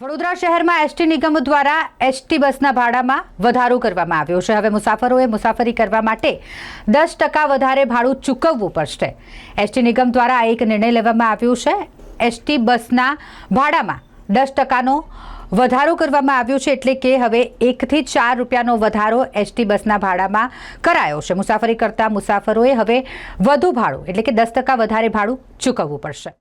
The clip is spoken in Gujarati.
વડોદરા શહેરમાં એસટી નિગમ દ્વારા એસટી બસના ભાડામાં વધારો કરવામાં આવ્યો છે. હવે મુસાફરોએ મુસાફરી કરવા માટે દસ ટકા વધારે ભાડું ચૂકવવું પડશે. એસટી નિગમ દ્વારા આ એક નિર્ણય લેવામાં આવ્યો છે. એસટી બસના ભાડામાં દસ ટકાનો વધારો કરવામાં આવ્યો છે એટલે કે હવે એકથી ચાર રૂપિયાનો વધારો એસટી બસના ભાડામાં કરાયો છે. મુસાફરી કરતા મુસાફરોએ હવે વધુ ભાડું એટલે કે દસ ટકા વધારે ભાડું ચૂકવવું પડશે.